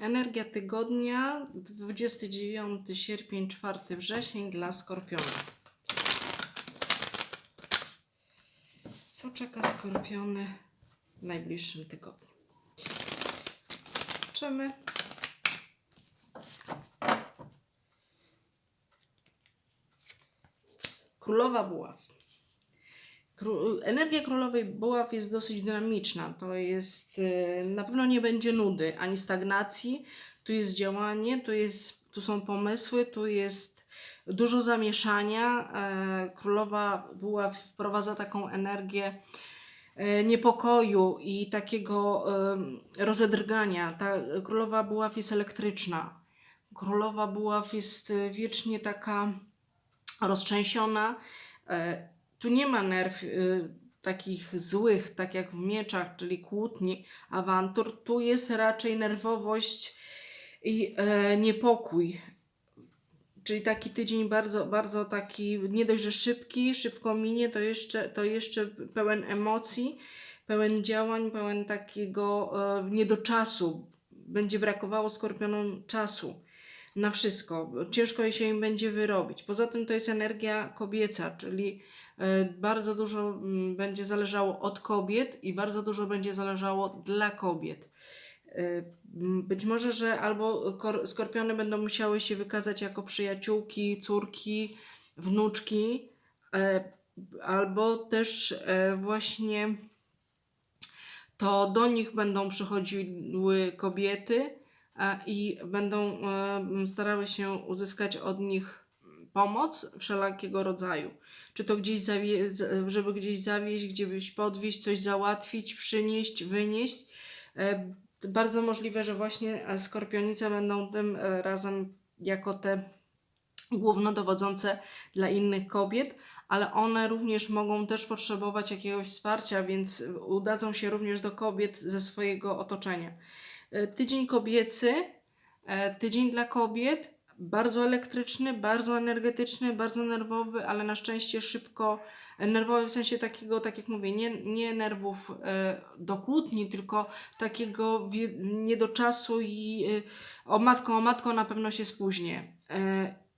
Energia tygodnia 29 sierpień, 4 wrzesień dla Skorpiona. Co czeka Skorpiony w najbliższym tygodniu? Zobaczymy. Królowa Buław. Energia królowej buław jest dosyć dynamiczna. To jest, e, na pewno nie będzie nudy ani stagnacji. Tu jest działanie, tu, jest, tu są pomysły, tu jest dużo zamieszania. E, Królowa buław wprowadza taką energię e, niepokoju i takiego em, rozedrgania. Ta królowa buław jest elektryczna. Królowa buław jest e, wiecznie taka roztrzęsiona. Tu nie ma nerw y, takich złych, tak jak w mieczach, czyli kłótni, awantur. Tu jest raczej nerwowość i e, niepokój. Czyli taki tydzień bardzo, bardzo taki, nie dość, że szybki, szybko minie, to jeszcze, to jeszcze pełen emocji, pełen działań, pełen takiego e, nie do czasu. Będzie brakowało skorpionom czasu na wszystko. Ciężko się im będzie wyrobić. Poza tym to jest energia kobieca, czyli e, bardzo dużo mm, będzie zależało od kobiet i bardzo dużo będzie zależało dla kobiet. E, Być może, że albo kor- skorpiony będą musiały się wykazać jako przyjaciółki, córki, wnuczki, e, albo też właśnie to do nich będą przychodziły kobiety i będą e, starały się uzyskać od nich pomoc wszelakiego rodzaju. Czy to gdzieś, żeby gdzieś zawieźć, gdzieś podwieźć, coś załatwić, przynieść, wynieść. E, Bardzo możliwe, że właśnie e, skorpionice będą tym e, razem jako te głównodowodzące dla innych kobiet, ale one również mogą też potrzebować jakiegoś wsparcia, więc udadzą się również do kobiet ze swojego otoczenia. E, Tydzień kobiecy, e, tydzień dla kobiet, bardzo elektryczny, bardzo energetyczny, bardzo nerwowy, ale na szczęście szybko, nerwowy w sensie takiego, tak jak mówię, nie, nie nerwów e, do kłótni, tylko takiego nie do czasu i o matko, o matko na pewno się spóźnię.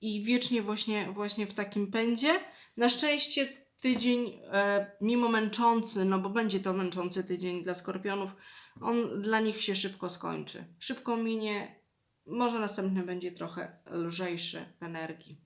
I wiecznie właśnie, właśnie w takim pędzie. Na szczęście tydzień, e, mimo męczący, no bo będzie to męczący tydzień dla skorpionów, on dla nich się szybko skończy. Szybko minie, może następny będzie trochę lżejszy w energii.